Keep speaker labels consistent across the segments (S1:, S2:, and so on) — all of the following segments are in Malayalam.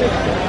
S1: Thank you.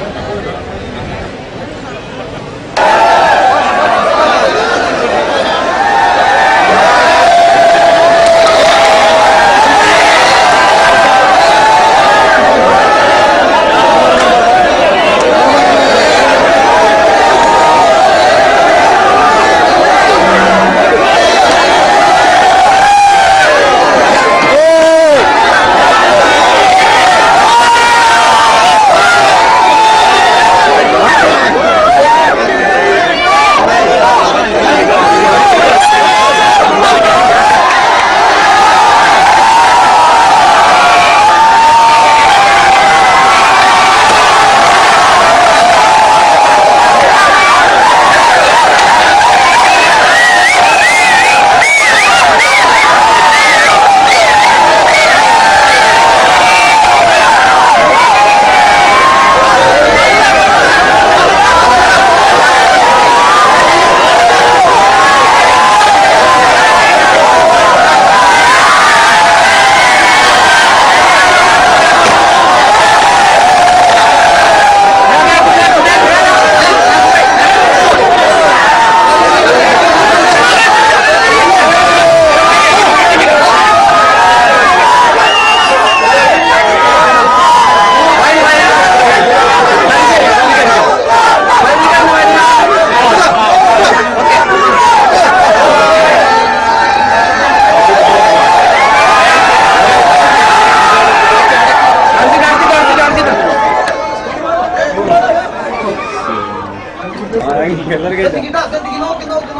S1: നോക്കി നോക്കി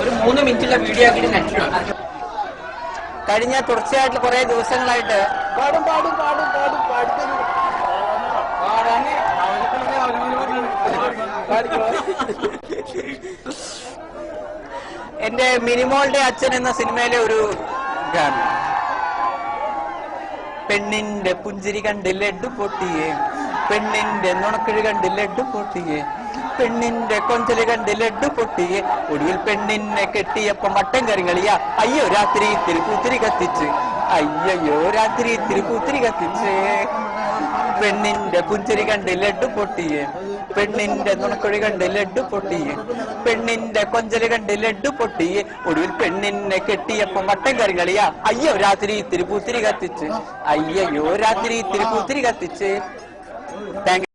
S2: ഒരു മൂന്ന് മിനിറ്റിലെ വീഡിയോ ആക്കിയിട്ട് നെറ്റിലാണ് കഴിഞ്ഞ തുടർച്ചയായിട്ട് കുറെ ദിവസങ്ങളായിട്ട് പാടും പാടും പാടും പാടും പാടും. എന്റെ മിനിമോളുടെ അച്ഛൻ എന്ന സിനിമയിലെ ഒരു ഗാനം. പെണ്ണിന്റെ പുഞ്ചിരി കണ്ട് ലഡ്ഡു പൊട്ടിയേ പെണ്ണിന്റെ നുണക്കിഴി കണ്ട് ലഡ്ഡു പൊട്ടിയേ പെണ്ണിന്റെ കൊഞ്ചൽ കണ്ട് ലഡ്ഡു പൊട്ടിയെ. ഒടുവിൽ പെണ്ണിനെ കെട്ടിയപ്പോ മട്ടൻ കറികളിയ. അയ്യോ രാത്രി തിരുപ്പൂത്തിരി കത്തിച്ച്. അയ്യോ രാത്രി തിരുപ്പൂത്തിരി കത്തിച്ച്. പെണ്ണിന്റെ പുഞ്ചിരി കണ്ട് ലഡ്ഡു പൊട്ടിയെ. പെണ്ണിന്റെ നുണക്കൊഴി കണ്ട് ലഡ്ഡു പൊട്ടിയെ. പെണ്ണിന്റെ കൊഞ്ചൽ കണ്ട് ലഡ്ഡു പൊട്ടിയെ. ഒടുവിൽ പെണ്ണിനെ കെട്ടിയപ്പോ മട്ടൻ കറികളിയാ. അയ്യോ രാത്രി തിരുപ്പൂത്തിരി കത്തിച്ച്. അയ്യോ രാത്രി തിരുപ്പൂത്തിരി കത്തിച്ച്. താങ്ക്